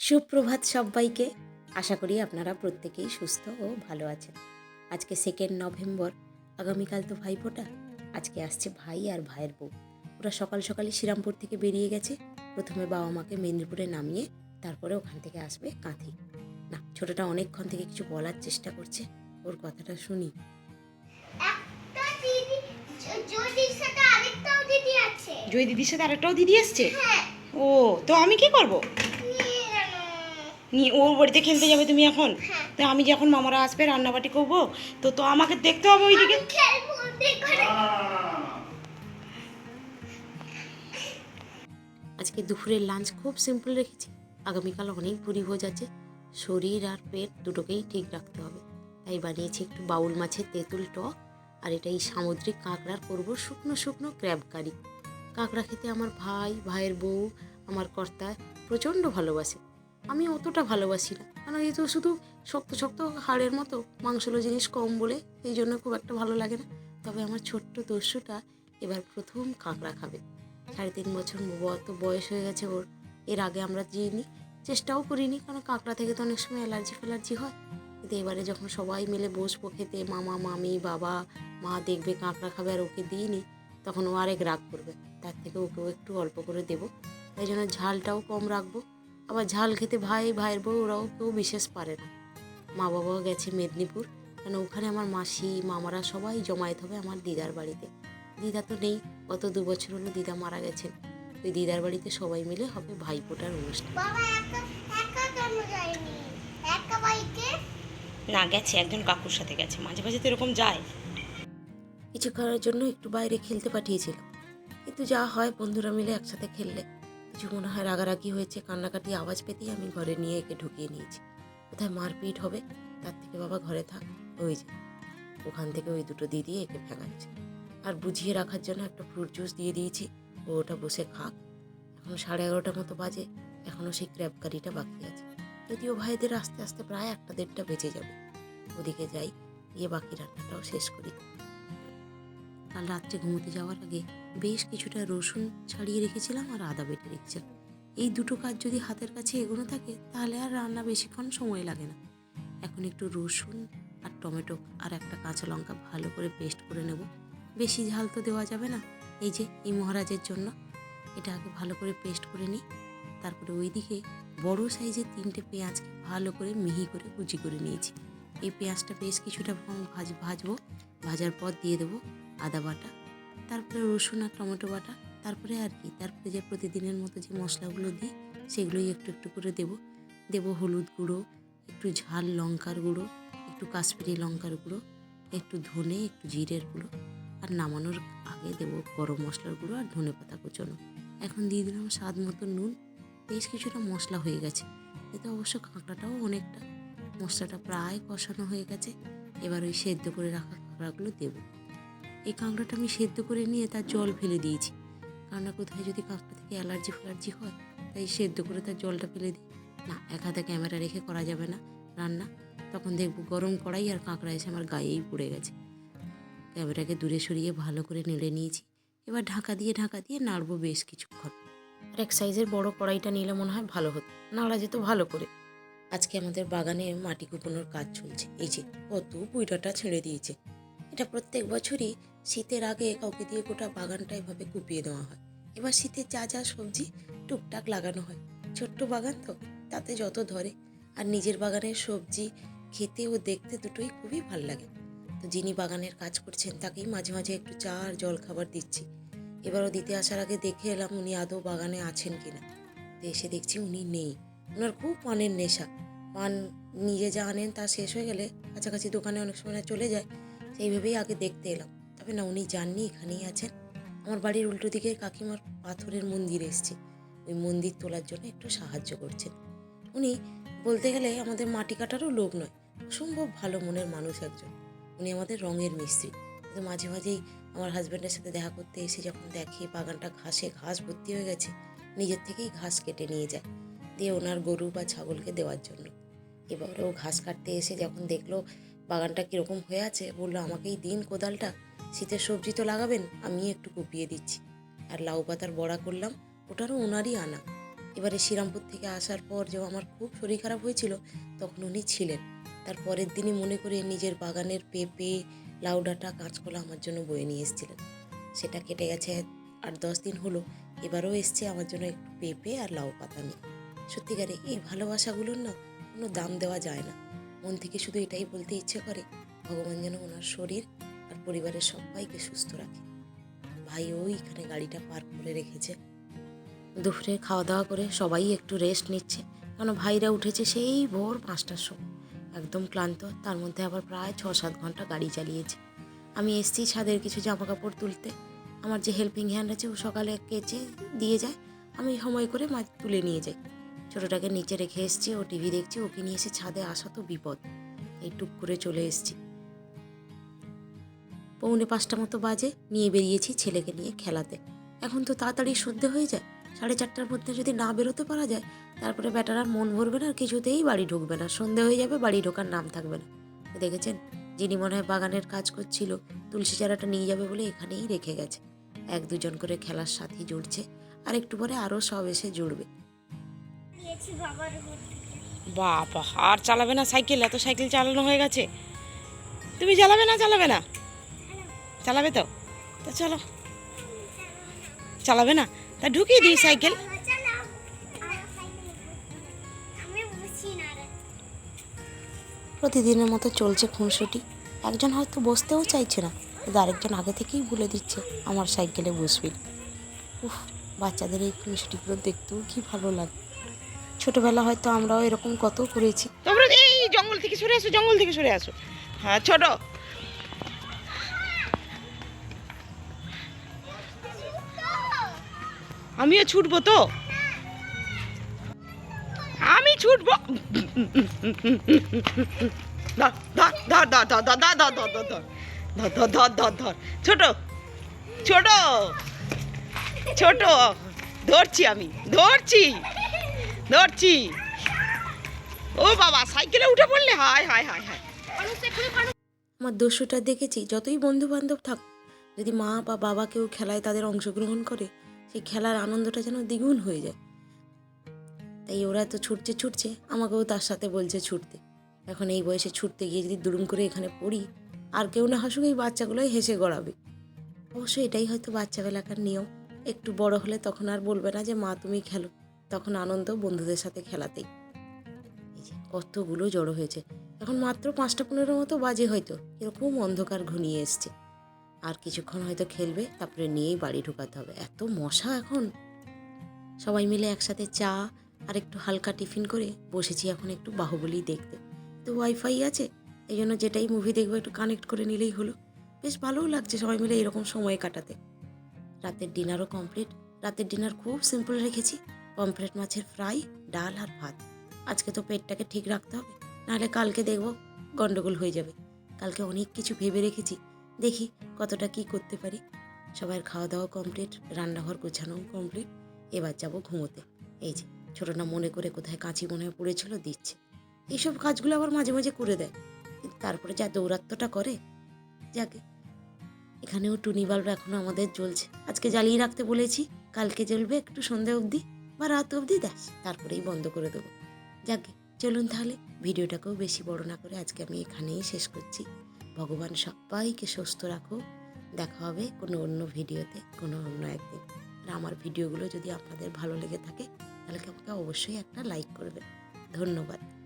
সুপ্রভাত সবাইকে। আশা করি আপনারা প্রত্যেকেই সুস্থ ও ভালো আছেন। আজকে সেকেন্ড নভেম্বর আগামীকাল তো ভাইফোঁটা। আজকে আসছে ভাই আর ভাইয়ের বউ। ওরা সকাল সকালে শ্রীরামপুর থেকে বেরিয়ে গেছে। প্রথমে বাবা মাকে মেদিনীপুরে নামিয়ে তারপরে ওখান থেকে আসবে কাঁথি। না ছোটটা অনেকক্ষণ থেকে কিছু বলার চেষ্টা করছে। ওর কথাটা শুনি। একটা দিদি সাথে আরেকটাও দিদি আছে। জয় দিদির সাথে আরেকটাও দিদি এসছে হ্যাঁ। ও তো আমি কি করব? নিয়ে ওর বাড়িতে খেলতে যাবে তুমি এখন? হ্যাঁ। তো আমি যখন মামারা আসবে রান্নাবাটি করব তো তো আমাকে দেখতে হবে ওইদিকে। আজকে দুপুরের লাঞ্চ খুব সিম্পল রেখেছি। আগামীকাল অনেক ভুরি ভোজ আছে। শরীর আর পেট দুটোকেই ঠিক রাখতে হবে। তাই বানিয়েছি একটু বাউল মাছের তেঁতুল টক আর এটা এই সামুদ্রিক কাঁকড়ার করব শুকনো শুকনো ক্র্যাব কারি কাঁকড়া খেতে আমার ভাই ভাইয়ের বউ আমার কর্তা প্রচণ্ড ভালোবাসে। আমি অতটা ভালোবাসি না। কারণ এই তো শুধু শক্ত শক্ত হাড়ের মতো মাংসলো জিনিস কম বলে এই জন্য খুব একটা ভালো লাগে না। তবে আমার ছোট্ট দস্যুটা এবার প্রথম কাঁকড়া খাবে। সাড়ে তিন বছর অত বয়স হয়ে গেছে ওর। এর আগে আমরা দিইনি চেষ্টাও করিনি, কারণ কাঁকড়া থেকে তো অনেক সময় অ্যালার্জি ফ্যালার্জি হয়। কিন্তু এবারে যখন সবাই মিলে বসবো খেতে, মামা, মামি, বাবা, মা দেখবে কাঁকড়া খাবে আর ওকে দিইনি, তখন ও আরেক রাগ করবে। তার থেকে ওকেও একটু অল্প করে দেবো। তাই জন্য ঝালটাও কম রাখব। আবার ঝাল খেতে ভাই ভাইয়ের বউ ওরাও কেউ বিশেষ পারে না। মা বাবাও গেছে মেদিনীপুর। কেন ওখানে আমার মাসি মামারা সবাই জমায়েত হবে আমার দিদার বাড়িতে। দিদা তো নেই গত দু বছর হলো দিদা মারা গেছেন। ওই দিদার বাড়িতে সবাই মিলে হবে ভাইফোঁটার অনুষ্ঠান। বাবা একা একা কেন যায়নি? একা বাইকে না গেছে একজন কাকুর সাথে গেছে। মাঝে মাঝে তো এরকম যায়। কিছুক্ষণের জন্য একটু বাইরে খেলতে পাঠিয়েছিলাম কিন্তু যা হয় বন্ধুরা মিলে একসাথে খেললে। কিছু মনে হয় রাগারাগি হয়েছে, কান্নাকাটি আওয়াজ পেতেই আমি ঘরে নিয়ে একে ঢুকিয়ে নিয়েছি। কোথায় মারপিট হবে, তার থেকে বাবা ঘরে থাক, ওই যে। ওখান থেকে ওই দুটো দিদি একে ফেঙাচ্ছে আর বুঝিয়ে রাখার জন্য একটা ফ্রুট জুস দিয়ে দিয়েছি, ও ওটা বসে খাক। এখন সাড়ে এগারোটার মতো বাজে, এখনও সেই ক্র্যাব কারিটা বাকি আছে। যদিও ভাইদের আস্তে আস্তে প্রায় একটা দেড়টা বেঁচে যাবে। ওদিকে যাই, গিয়ে বাকি রান্নাটাও শেষ করি। কাল রাত্রে ঘুমোতে যাওয়ার আগে বেশ কিছুটা রসুন ছাড়িয়ে রেখেছিলাম আর আদা বেটে রেখেছিলাম। এই দুটো কাজ যদি হাতের কাছে এগোনো থাকে, তাহলে আর রান্না বেশিক্ষণ সময় লাগে না। এখন একটু রসুন আর টমেটো আর একটা কাঁচা লঙ্কা ভালো করে পেস্ট করে নেব। বেশি ঝাল তো দেওয়া যাবে না। এই যে, এই মহারাজের জন্য। এটা আগে ভালো করে পেস্ট করে নিই। তারপরে ওইদিকে বড় সাইজের তিনটে পেঁয়াজকে ভালো করে মিহি করে কুচি করে নিয়েছি। এই পেঁয়াজটা বেশ কিছুটা ভাজ, ভাজবো। ভাজার পর দিয়ে দেবো। আদা বাটা, তারপরে রসুন আর টমেটো বাটা, তারপরে আর কি, তারপরে যে প্রতিদিনের মতো যে মশলাগুলো দিই, সেগুলোই একটু একটু করে দেবো। দেবো হলুদ গুঁড়ো, একটু ঝাল লঙ্কার গুঁড়ো, একটু কাশ্মীরি লঙ্কার গুঁড়ো, একটু ধনে, একটু জিরের গুঁড়ো, আর নামানোর আগে দেবো গরম মশলার গুঁড়ো আর ধনে পাতা কুচোনো। এখন দিয়ে দিলাম স্বাদ মতো নুন, বেশ কিছুটা মশলা হয়ে গেছে। এতে অবশ্য কাঁকড়াটাও অনেকটা, মশলাটা প্রায় কষানো হয়ে গেছে। এবার ওই সেদ্ধ করে রাখা কাঁকড়াগুলো দেবো। এই কাঁকড়াটা আমি সেদ্ধ করে নিয়ে তার জল ফেলে দিয়েছি। কারণ কোথায় যদি কাঁকড়া থেকে অ্যালার্জি ফ্যালার্জি হয়, তাই সেদ্ধ করে তার জলটা ফেলে দিই। না, এক হাতে ক্যামেরা রেখে করা যাবে না রান্না। তখন দেখব গরম কড়াই আর কাঁকড়া এসে আমার গায়েই পড়ে গেছে। ক্যামেরাকে দূরে সরিয়ে ভালো করে নেড়ে নিয়েছি। এবার ঢাকা দিয়ে ঢাকা দিয়ে নাড়বো বেশ কিছুক্ষণ। আর এক সাইজের বড় কড়াইটা নিলে মনে হয় ভালো হতো। নাড়া যেত ভালো করে। আজকে আমাদের বাগানে মাটি কুপোনোর কাজ চলছে। এই যে, কত পুইটাটা ছেড়ে দিয়েছে। এটা প্রত্যেক বছরই শীতের আগে কাউকে দিয়ে গোটা বাগানটা এভাবে কুপিয়ে দেওয়া হয়। এবার শীতে যা যা সবজি টুকটাক লাগানো হয়। ছোট্ট বাগান তো, তাতে যত ধরে। আর নিজের বাগানের সবজি খেতে ও দেখতে দুটোই খুবই ভালো লাগে। তো যিনি বাগানের কাজ করছেন, তাকেই মাঝে মাঝে একটু চা আর জল খাবার দিচ্ছি। এবারও দিতে আসার আগে দেখে এলাম উনি আদৌ বাগানে আছেন কিনা। তো এসে দেখছি উনি নেই। ওনার খুব পানের নেশা। পান নিজে যা আনেন তা শেষ হয়ে গেলে কাছাকাছি দোকানে অনেক সময় চলে যায়। সেইভাবেই আগে দেখতে এলাম। তবে না, উনি যাননি, এখানেই আছেন। আমার বাড়ির উল্টো দিকে কাকিমার পাথরের মন্দির এসছে। ওই মন্দির তোলার জন্য একটু সাহায্য করছেন। উনি বলতে গেলে আমাদের মাটি কাটারও লোক নয়, অসম্ভব ভালো মনের মানুষ একজন। উনি আমাদের রঙের মিস্ত্রি। কিন্তু মাঝে মাঝেই আমার হাজব্যান্ডের সাথে দেখা করতে এসে যখন দেখে বাগানটা ঘাসে ঘাস ভর্তি হয়ে গেছে, নিজের থেকেই ঘাস কেটে নিয়ে যায়। দিয়ে ওনার গরু বা ছাগলকে দেওয়ার জন্য। এবারে ও ঘাস কাটতে এসে যখন দেখল বাগানটা কীরকম হয়ে আছে? বলল আমাকেই দিন কোদালটা, শীতের সবজি তো লাগাবেন, আমি একটু কুপিয়ে দিচ্ছি। আর লাউ পাতার বড়া করলাম, ওটারও ওনারই আনা। এবারে শ্রীরামপুর থেকে আসার পর যে আমার খুব শরীর খারাপ হয়েছিল, তখন উনি ছিলেন। তার পরের দিনই মনে করে নিজের বাগানের পেঁপে, লাউ ডাঁটা, কাঁচকলা আমার জন্য বয়ে নিয়ে এসেছিলেন। সেটা কেটে গেছে আট দশ দিন হলো, এবারও এসছে আমার জন্য একটু পেঁপে আর লাউ পাতা নিয়ে। সত্যিকারে এই ভালোবাসাগুলোর না কোনো দাম দেওয়া যায় না। মন থেকে শুধু এটাই বলতে ইচ্ছে করে, ভগবান যেন ওনার শরীর আর পরিবারের সবাইকে সুস্থ রাখে। ভাই ওইখানে গাড়িটা পার্ক করে রেখেছে। দুপুরে খাওয়া দাওয়া করে সবাই একটু রেস্ট নিচ্ছে। কারণ ভাইরা উঠেছে সেই ভোর পাঁচটার সময়। একদম ক্লান্ত, তার মধ্যে আবার প্রায় ছ সাত ঘণ্টা গাড়ি চালিয়েছে। আমি এসছি ছাদের কিছু জামা কাপড় তুলতে। আমার যে হেল্পিং হ্যান্ড আছে ও সকালে কেচে দিয়ে যায়। আমি সময় করে মাছ তুলে নিয়ে যাই। ছোটোটাকে নিচে রেখে এসছি, ও টিভি দেখছি, ওকে নিয়ে এসে ছাদে আসা তো বিপদ। এই টুক করে চলে এসছি। পৌনে পাঁচটা মতো বাজে, নিয়ে বেরিয়েছি ছেলেকে নিয়ে খেলাতে। এখন তো তাড়াতাড়ি সন্ধে হয়ে যায়, সাড়ে চারটার মধ্যে যদি না বেরোতে পারা যায়, তারপরে ব্যাটার আর মন ভরবে না, আর কিছুতেই বাড়ি ঢুকবে না। সন্ধে হয়ে যাবে, বাড়ি ঢোকার নাম থাকবে না। দেখেছেন? যিনি মনে হয় বাগানের কাজ করছিল, তুলসী চারাটা নিয়ে যাবে বলে এখানেই রেখে গেছে। এক দুজন করে খেলার সাথী জুড়ছে, আর একটু পরে আরও সব এসে জুড়বে। বাবা আর চালাবে না সাইকেল? এত সাইকেল চালানো হয়ে গেছে। তুমি চালাবে না চালাবে না? চালাবে তো? তো চলো। চালাবে না? তা ঢুকিয়ে দিই সাইকেল। প্রতিদিনের মতো চলছে খুনসুটি। একজন হয়তো বসতেও চাইছে না কিন্তু আরেকজন আগে থেকেই বলে দিচ্ছে আমার সাইকেলে বসবি। উফ বাচ্চাদের এই খুনসুটিগুলো দেখতেও কি ভালো লাগে। ছোটবেলা হয়তো আমরাও এরকম কত করেছি তোমরা এই জঙ্গল থেকে সরে আসো জঙ্গল থেকে সরে আসো হ্যাঁ ছোট আমিও ছুটবো তো আমি ছুটবো ছোট ছোট ছোট ধরছি আমি ধরছি ধরছি ও বাবা, সাইকেলে উঠে পড়লে? হায় হায় হায় হায়। আমার দস্যুটা দেখেছি, যতই বন্ধু বান্ধব থাক যদি মা বা বাবা কেউ খেলায় তাদের অংশগ্রহণ করে, সেই খেলার আনন্দটা যেন দ্বিগুণ হয়ে যায়। তাই ওরা তো ছুটছে ছুটছে, আমাকেও তার সাথে বলছে ছুটতে। এখন এই বয়সে ছুটতে গিয়ে যদি দুরুম করে এখানে পড়ি, আর কেউ না হাসুক, এই বাচ্চাগুলোই হেসে গড়াবে। অবশ্য এটাই হয়তো বাচ্চাবেলাকার নিয়ম। একটু বড় হলে তখন আর বলবে না যে, মা, তুমি খেলো। তখন আনন্দ বন্ধুদের সাথে খেলাতেই। কতগুলো জড়ো হয়েছে। এখন মাত্র পাঁচটা পনেরো মতো বাজে হয়তো। এরকম অন্ধকার ঘনিয়ে এসছে। আর কিছুক্ষণ হয়তো খেলবে, তারপরে নিয়েই বাড়ি ঢোকাতে হবে। এত মশা এখন। সবাই মিলে একসাথে চা আর একটু হালকা টিফিন করে বসেছি এখন একটু বাহুবলী দেখতে। তো ওয়াইফাই আছে, এই জন্য যেটাই মুভি দেখব একটু কানেক্ট করে নিলেই হলো। বেশ ভালোও লাগছে সবাই মিলে এরকম সময় কাটাতে। রাতের ডিনারও কমপ্লিট। রাতের ডিনার খুব সিম্পল রেখেছি। পমফ্রেট মাছের ফ্রাই, ডাল আর ভাত। আজকে তো পেটটাকে ঠিক রাখতে হবে, নাহলে কালকে দেখব গন্ডগোল হয়ে যাবে। কালকে অনেক কিছু ভেবে রেখেছি, দেখি কতটা কি করতে পারি। সবার খাওয়া দাওয়া কমপ্লিট রান্নাঘর গোছানোও কমপ্লিট এবার যাব ঘুমোতে। এই যে, ছোটনা মনে করে কোথায় কাঁচি মনে হয়ে পড়েছিল, দিচ্ছে। এইসব কাজগুলো আবার মাঝে মাঝে করে দেয়। তারপরে যা দৌরাত্মটা করে, যাকে। এখানেও টুনি বাল্ব এখনও আমাদের জ্বলছে। আজকে জ্বালিয়ে রাখতে বলেছি, কালকে জ্বলবে, একটু সন্ধে অবধি। বা রাত অবধি দেখ, তারপরেই বন্ধ করে দেবো। যাক চলুন তাহলে, ভিডিওটাকেও বেশি বড় না করে আজকে আমি এখানেই শেষ করছি। ভগবান সবাইকে সুস্থ রাখো। দেখা হবে কোনো অন্য ভিডিওতে, কোনো অন্য একদিন। আর আমার ভিডিওগুলো যদি আপনাদের ভালো লেগে থাকে, তাহলে আমাকে অবশ্যই একটা লাইক করবেন। ধন্যবাদ।